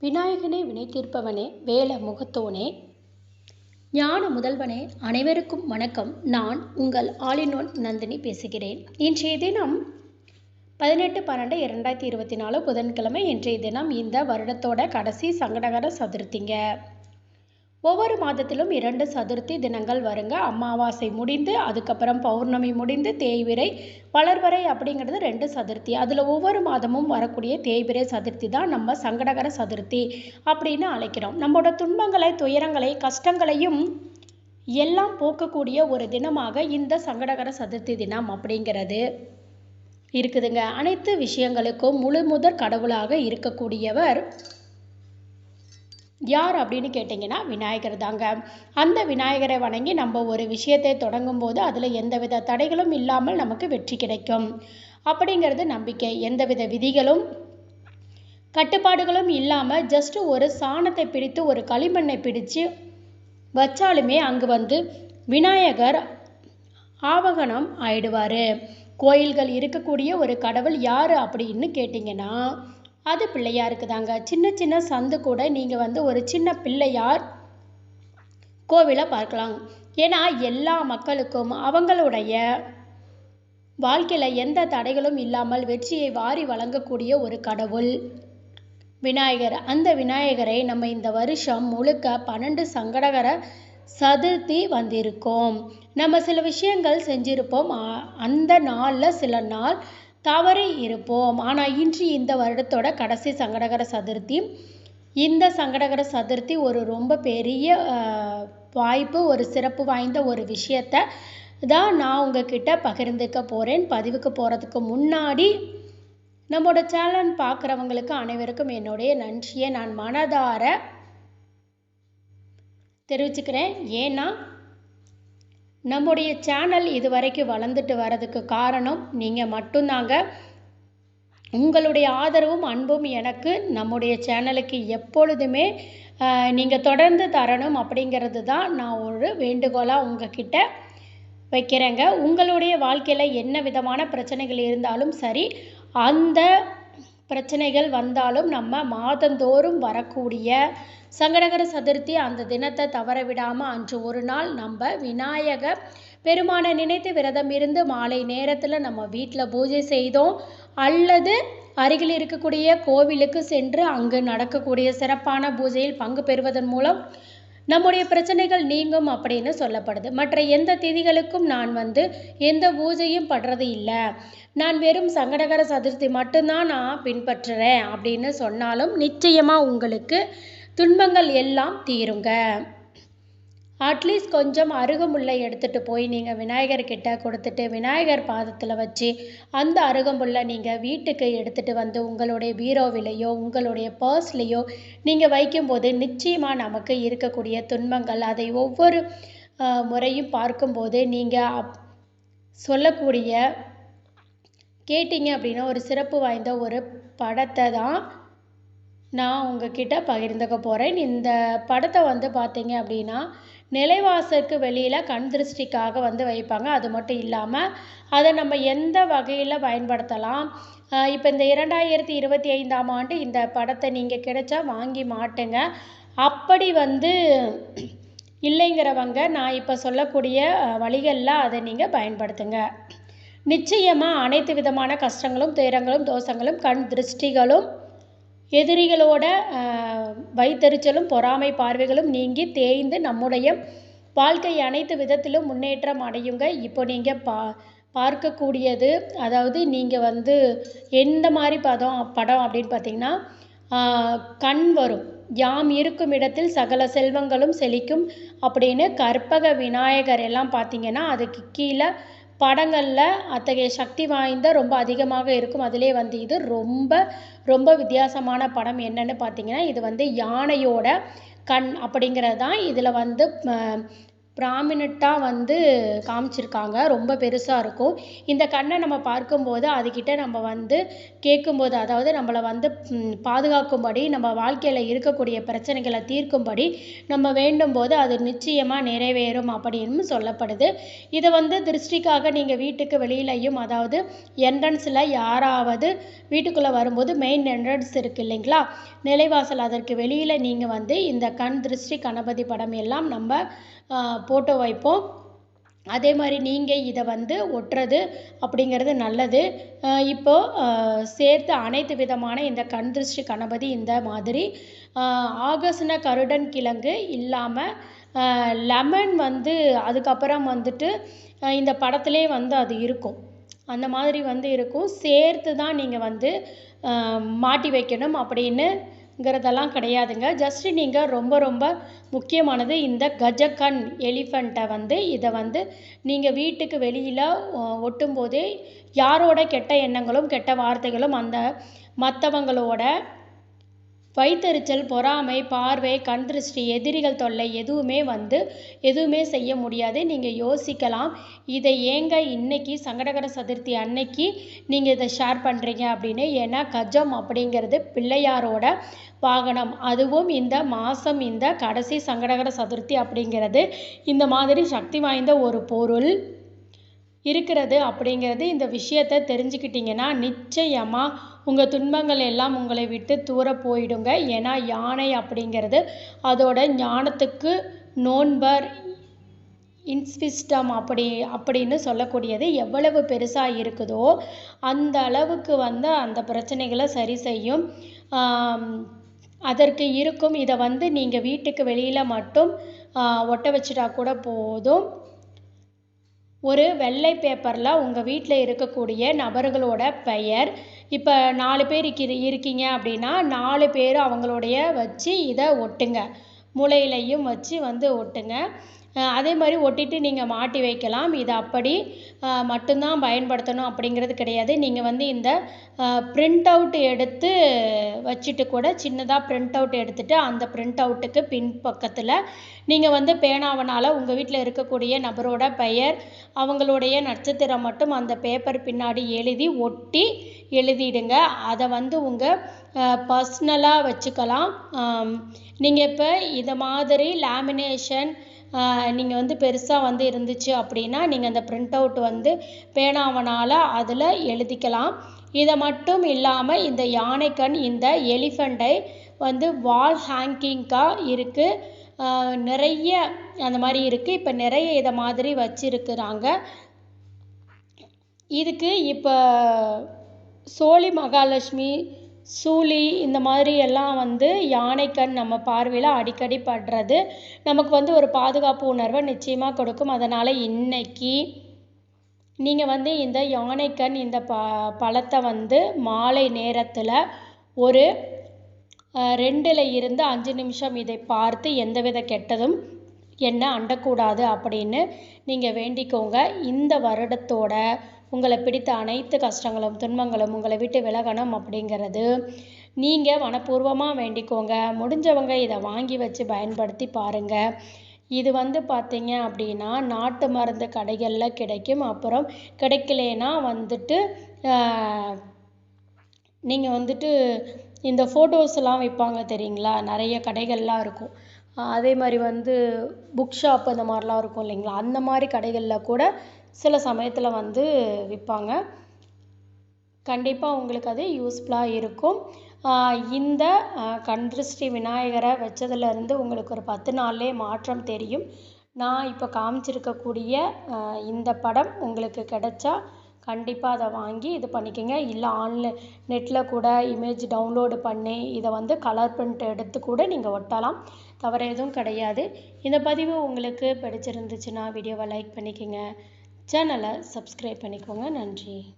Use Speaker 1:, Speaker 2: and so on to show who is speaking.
Speaker 1: விநாயகனே வினை தீர்ப்பவனே வேல முகத்தோனே. ஞான முதல்வனே அனைவருக்கும் வணக்கம். நான் உங்கள் ஆலினோன் நந்தினி பேசுகிறேன். இன்றைய தினம் பதினெட்டு பன்னெண்டு இரண்டாயிரத்தி இருபத்தி நாலு புதன்கிழமை. இன்றைய தினம் இந்த வருடத்தோட கடைசி சங்கடகர சதுர்த்திங்க. ஒவ்வொரு மாதத்திலும் இரண்டு சதுர்த்தி தினங்கள் வருங்க. அமாவாசை முடிந்து அதுக்கப்புறம் பௌர்ணமி முடிந்து தேய்விரை வளர்வரை அப்படிங்கிறது ரெண்டு சதுர்த்தி. அதில் ஒவ்வொரு மாதமும் வரக்கூடிய தேய்விரை சதுர்த்தி தான் நம்ம சங்கடகர சதுர்த்தி அப்படின்னு அழைக்கிறோம். நம்மளோட துன்பங்களை துயரங்களை கஷ்டங்களையும் எல்லாம் போக்கக்கூடிய ஒரு தினமாக இந்த சங்கடகர சதுர்த்தி தினம் அப்படிங்கிறது இருக்குதுங்க. அனைத்து விஷயங்களுக்கும் முழு முதற் கடவுளாக இருக்கக்கூடியவர் யார் அப்படின்னு கேட்டிங்கன்னா விநாயகர் தாங்க. அந்த விநாயகரை வணங்கி நம்ம ஒரு விஷயத்தை தொடங்கும் போது அதில் எந்தவித தடைகளும் இல்லாமல் நமக்கு வெற்றி கிடைக்கும். அப்படிங்கிறது நம்பிக்கை. எந்தவித விதிகளும் கட்டுப்பாடுகளும் இல்லாமல் ஜஸ்ட் ஒரு சாணத்தை பிடித்து ஒரு களிமண்ணை பிடிச்சு வச்சாலுமே அங்கு வந்து விநாயகர் ஆவகனம் ஆயிடுவார். கோயில்கள் இருக்கக்கூடிய ஒரு கடவுள் யார் அப்படின்னு கேட்டிங்கன்னா அது பிள்ளையாருக்கு தாங்க சின்ன சின்ன சந்து கூட நீங்கள் வந்து ஒரு சின்ன பிள்ளையார் கோவிலை பார்க்கலாம். ஏன்னா எல்லா மக்களுக்கும் அவங்களுடைய வாழ்க்கையில் எந்த தடைகளும் இல்லாமல் வெற்றியை வாரி வழங்கக்கூடிய ஒரு கடவுள். விநாயகர். அந்த விநாயகரை நம்ம இந்த வருஷம் முழுக்க பன்னெண்டு சங்கடகர சதுர்த்தி வந்திருக்கோம். நம்ம சில விஷயங்கள் செஞ்சிருப்போம். அந்த நாளில் சில நாள் தவறி இருப்போம். ஆனால் இன்று இந்த வருடத்தோட கடைசி சங்கடகர சதுர்த்தி. இந்த சங்கடகர சதுர்த்தி ஒரு ரொம்ப பெரிய வாய்ப்பு ஒரு சிறப்பு வாய்ந்த ஒரு விஷயத்த தான் நான் உங்ககிட்ட பகிர்ந்துக்க போகிறேன் பதிவுக்கு போகிறதுக்கு முன்னாடி நம்மளோட சேனல் பார்க்குறவங்களுக்கு அனைவருக்கும் என்னுடைய நன்றியை நான் மனதார தெரிவிச்சுக்கிறேன். ஏன்னா நம்முடைய சேனல் இது வரைக்கும் வளர்ந்துட்டு வர்றதுக்கு காரணம் நீங்கள் மட்டும்தாங்க. உங்களுடைய ஆதரவும் அன்பும் எனக்கு நம்முடைய சேனலுக்கு எப்பொழுதுமே நீங்கள் தொடர்ந்து தரணும் அப்படிங்கிறது தான் நான் ஒரு வேண்டுகோளாக உங்ககிட்ட வைக்கிறேங்க. உங்களுடைய வாழ்க்கையில் என்ன விதமான பிரச்சனைகள் இருந்தாலும் சரி அந்த பிரச்சனைகள் வந்தாலும் நம்ம மாதந்தோறும் வரக்கூடிய சங்கடகர சதுர்த்தி அந்த தினத்தை தவற விடாமல் அன்று ஒரு நாள் நம்ம விநாயகர் பெருமானை நினைத்து விரதம் இருந்து மாலை நேரத்தில் நம்ம வீட்டில் பூஜை செய்தோம். அல்லது அருகில் இருக்கக்கூடிய கோவிலுக்கு சென்று அங்கு நடக்கக்கூடிய சிறப்பான பூஜையில் பங்கு பெறுவதன் மூலம் நம்முடைய பிரச்சனைகள் நீங்கும் அப்படின்னு சொல்லப்படுது. மற்ற எந்த திதிகளுக்கும் நான் வந்து எந்த பூஜையும் படுறது இல்லை. நான் வெறும் சங்கடகர சதுர்த்தி மட்டும்தான் நான் பின்பற்றுறேன் அப்படின்னு சொன்னாலும் நிச்சயமாக உங்களுக்கு துன்பங்கள் எல்லாம் தீருங்க. அட்லீஸ்ட் கொஞ்சம் அருகம்புல்லை எடுத்துகிட்டு போய் நீங்கள் விநாயகர்கிட்ட கொடுத்துட்டு விநாயகர் பாதத்தில் வச்சு அந்த அருகம்புல்லை நீங்கள் வீட்டுக்கு எடுத்துகிட்டு வந்து உங்களுடைய பீரோவிலேயோ உங்களுடைய பர்ஸ்லேயோ நீங்கள் வைக்கும்போது நிச்சயமாக நமக்கு இருக்கக்கூடிய துன்பங்கள் அதை ஒவ்வொரு முறையும் பார்க்கும்போது நீங்கள் அப் சொல்லக்கூடிய கேட்டிங்க அப்படின்னா ஒரு சிறப்பு வாய்ந்த ஒரு படத்தை தான் நான் உங்ககிட்ட பகிர்ந்துக்க போகிறேன் இந்த படத்தை வந்து பார்த்தீங்க அப்படின்னா நிலைவாசலுக்கு வெளியில் கண் திருஷ்டிக்காக வந்து வைப்பாங்க. அது மட்டும் இல்லாமல் அதை நம்ம எந்த வகையில் பயன்படுத்தலாம்? இப்போ இந்த இரண்டாயிரத்தி இருபத்தி ஐந்தாம் ஆண்டு இந்த படத்தை நீங்கள் கிடைச்சா வாங்கி மாட்டுங்க. அப்படி வந்து இல்லைங்கிறவங்க நான் இப்போ சொல்லக்கூடிய வழிகளில் அதை நீங்கள் பயன்படுத்துங்க. நிச்சயமாக அனைத்து விதமான கஷ்டங்களும் துயரங்களும் தோஷங்களும் கண் திருஷ்டிகளும் எதிரிகளோட வைத்தறிச்சலும் பொறாமை பார்வைகளும் நீங்கி தேய்ந்து நம்முடைய வாழ்க்கை அனைத்து விதத்திலும் முன்னேற்றம் அடையுங்க. இப்போ நீங்கள் பா பார்க்கக்கூடியது அதாவது நீங்கள் வந்து எந்த மாதிரி பதம் படம் அப்படின்னு பார்த்தீங்கன்னா கண் வரும். யாம் இருக்கும் இடத்தில் சகல செல்வங்களும் செழிக்கும் அப்படின்னு கற்பக விநாயகர் எல்லாம் பார்த்தீங்கன்னா அதுக்கு கீழே படங்களில் அத்தகைய சக்தி வாய்ந்த ரொம்ப அதிகமாக இருக்கும். அதிலே வந்து இது ரொம்ப ரொம்ப வித்தியாசமான படம் என்னன்னு பார்த்தீங்கன்னா இது வந்து யானையோட கண் அப்படிங்கிறது தான் இதில் வந்து ப்ராமினெண்ட்டாக வந்து காமிச்சிருக்காங்க. ரொம்ப பெருசாக இருக்கும். இந்த கண்ணை நம்ம பார்க்கும்போது அதுக்கிட்ட நம்ம வந்து கேட்கும்போது அதாவது நம்மளை வந்து பாதுகாக்கும்படி நம்ம வாழ்க்கையில் இருக்கக்கூடிய பிரச்சனைகளை தீர்க்கும்படி நம்ம வேண்டும் போது அது நிச்சயமாக நிறைவேறும் அப்படின்னு சொல்லப்படுது. இதை வந்து திருஷ்டிக்காக நீங்கள் வீட்டுக்கு வெளியிலையும் அதாவது என்ட்ரன்ஸில் யாராவது வீட்டுக்குள்ளே வரும்போது மெயின் என்ட்ரன்ஸ் இருக்குது இல்லைங்களா? நிலைவாசல் அதற்கு வெளியில் நீங்கள் வந்து இந்த கண் திருஷ்டி கணபதி படம் எல்லாம் நம்ம போட்டோ வைப்போம். அதே மாதிரி நீங்கள் இதை வந்து ஒட்டுறது அப்படிங்கிறது நல்லது. இப்போது சேர்த்து அனைத்து விதமான இந்த கண் திருஷ்டி கணபதி இந்த மாதிரி ஆகசன கருடன் கிழங்கு இல்லாமல் லெமன் வந்து அதுக்கப்புறம் வந்துட்டு இந்த படத்துலேயே வந்து அது இருக்கும். அந்த மாதிரி வந்து இருக்கும். சேர்த்து தான் நீங்கள் வந்து மாட்டி வைக்கணும் அப்படின்னு ங்கிறதெல்லாம் கிடையாதுங்க. ஜஸ்ட்டு நீங்கள் ரொம்ப ரொம்ப முக்கியமானது இந்த கஜகன் எலிஃபண்ட்டை வந்து இதை வந்து நீங்கள் வீட்டுக்கு வெளியில் ஒட்டும்போதே யாரோட கெட்ட எண்ணங்களும் கெட்ட வார்த்தைகளும் அந்த மற்றவங்களோட வயிற்றெரிச்சல் பொறாமை பார்வை கண் திருஷ்டி எதிரிகள் தொல்லை எதுவுமே வந்து எதுவுமே செய்ய முடியாது. நீங்கள் யோசிக்கலாம். இதை ஏங்க இன்னைக்கு சங்கடகர சதுர்த்தி அன்னைக்கு நீங்கள் இதை ஷேர் பண்ணுறீங்க அப்படின்னு? ஏன்னா கஜம் அப்படிங்கிறது பிள்ளையாரோட வாகனம். அதுவும் இந்த மாதம் இந்த கடைசி சங்கடகர சதுர்த்தி அப்படிங்கிறது. இந்த மாதிரி சக்தி வாய்ந்த ஒரு பொருள் இருக்கிறது அப்படிங்கிறது இந்த விஷயத்தை தெரிஞ்சுக்கிட்டிங்கன்னா நிச்சயமாக உங்கள் துன்பங்கள் எல்லாம் உங்களை விட்டு தூர போயிடுங்க. ஏன்னா யானை அப்படிங்கிறது அதோட ஞானத்துக்கு நோன்பர் இன்ஸ்விஸ்டம் அப்படி அப்படின்னு சொல்லக்கூடியது எவ்வளவு பெருசாக இருக்குதோ அந்த அளவுக்கு வந்து அந்த பிரச்சனைகளை சரி செய்யும். அதற்கு இருக்கும். இதை வந்து நீங்கள் வீட்டுக்கு வெளியில் மட்டும் ஒட்ட வச்சுட்டா கூட போதும். ஒரு வெள்ளை பேப்பரில் உங்கள் வீட்டில் இருக்கக்கூடிய நபர்களோட பெயர் இப்போ நாலு பேர் இருக்கீங்க அப்படின்னா நாலு பேர் அவங்களுடைய வச்சு இதை ஒட்டுங்க. மூலையிலையும் வச்சு வந்து ஒட்டுங்க. அதே மாதிரி ஒட்டிட்டு நீங்கள் மாட்டி வைக்கலாம். இது அப்படி மட்டும்தான் பயன்படுத்தணும் அப்படிங்கிறது கிடையாது. நீங்கள் வந்து இந்த பிரிண்ட் அவுட் எடுத்து வச்சுட்டு கூட சின்னதாக பிரிண்ட் அவுட் எடுத்துகிட்டு அந்த பிரிண்ட் அவுட்டுக்கு பின் பக்கத்தில் நீங்கள் வந்து பேனாவனால் உங்கள் வீட்டில் இருக்கக்கூடிய நபரோட பெயர் அவங்களுடைய நட்சத்திரம் மட்டும் அந்த பேப்பர் பின்னாடி எழுதி ஒட்டி எழுதிடுங்க. அதை வந்து உங்கள் பர்ஸ்னலாக வச்சுக்கலாம். நீங்கள் இப்போ இதை மாதிரி லேமினேஷன் நீங்கள் வந்து பெருசாக வந்து இருந்துச்சு அப்படின்னா நீங்கள் அந்த பிரிண்ட் அவுட் வந்து பேனாவனால் அதில் எழுதிக்கலாம். இதை மட்டும் இல்லாமல் இந்த யானைக்கண் இந்த எலிஃபண்ட்டை வந்து வால் ஹேங்கிங்காக இருக்குது நிறைய அந்த மாதிரி இருக்குது இப்போ நிறைய இதை மாதிரி வச்சுருக்குறாங்க. இதுக்கு இப்போ சோழி மகாலட்சுமி சூழி இந்த மாதிரி எல்லாம் வந்து யானைக்கண் நம்ம பார்வையில் அடிக்கடி படுறது. நமக்கு வந்து ஒரு பாதுகாப்பு உணர்வை நிச்சயமாக கொடுக்கும். அதனால் இன்னைக்கு நீங்கள் வந்து இந்த யானைக்கண் இந்த ப பழத்தை வந்து மாலை நேரத்தில் ஒரு ரெண்டில் இருந்து அஞ்சு நிமிஷம் இதை பார்த்து எந்தவித கெட்டதும் என்ன அண்டக்கூடாது அப்படின்னு நீங்கள் வேண்டிக்கோங்க. இந்த வருடத்தோட உங்களை பிடித்த அனைத்து கஷ்டங்களும் துன்பங்களும் உங்களை விட்டு விலகணும் அப்படிங்கிறது நீங்கள் மனப்பூர்வமாக வேண்டிக்கோங்க. முடிஞ்சவங்க இதை வாங்கி வச்சு பயன்படுத்தி பாருங்கள் இது வந்து பார்த்தீங்க அப்படின்னா நாட்டு மருந்து கடைகளில் கிடைக்கும். அப்புறம் கிடைக்கலனா வந்துட்டு நீங்கள் வந்துட்டு இந்த ஃபோட்டோஸ்லாம் விற்பாங்க தெரியுங்களா? நிறைய கடைகள்லாம் இருக்கும். அதே மாதிரி வந்து புக் ஷாப் அந்த மாதிரிலாம் இருக்கும் இல்லைங்களா? அந்த மாதிரி கடைகளில் கூட சில சமயத்தில் வந்து விற்பாங்க கண்டிப்பாக உங்களுக்கு அது யூஸ்ஃபுல்லாக இருக்கும். இந்த கண்திருஷ்டி விநாயகரை வச்சதுலேருந்து உங்களுக்கு ஒரு பத்து நாள்லே மாற்றம் தெரியும். நான் இப்போ காமிச்சிருக்கக்கூடிய இந்த படம் உங்களுக்கு கிடைச்சா கண்டிப்பாக அதை வாங்கி இது பண்ணிக்கோங்க. இல்லை ஆன்லைன் நெட்டில் கூட இமேஜ் டவுன்லோடு பண்ணி இதை வந்து கலர் பிரிண்ட் எடுத்து கூட நீங்கள் ஒட்டலாம். தவற எதுவும் கிடையாது. இந்த பதிவு உங்களுக்கு பிடிச்சிருந்துச்சுன்னா வீடியோவை லைக் பண்ணிக்கோங்க. சேனலை சப்ஸ்கிரைப் பண்ணிக்கோங்க. நன்றி.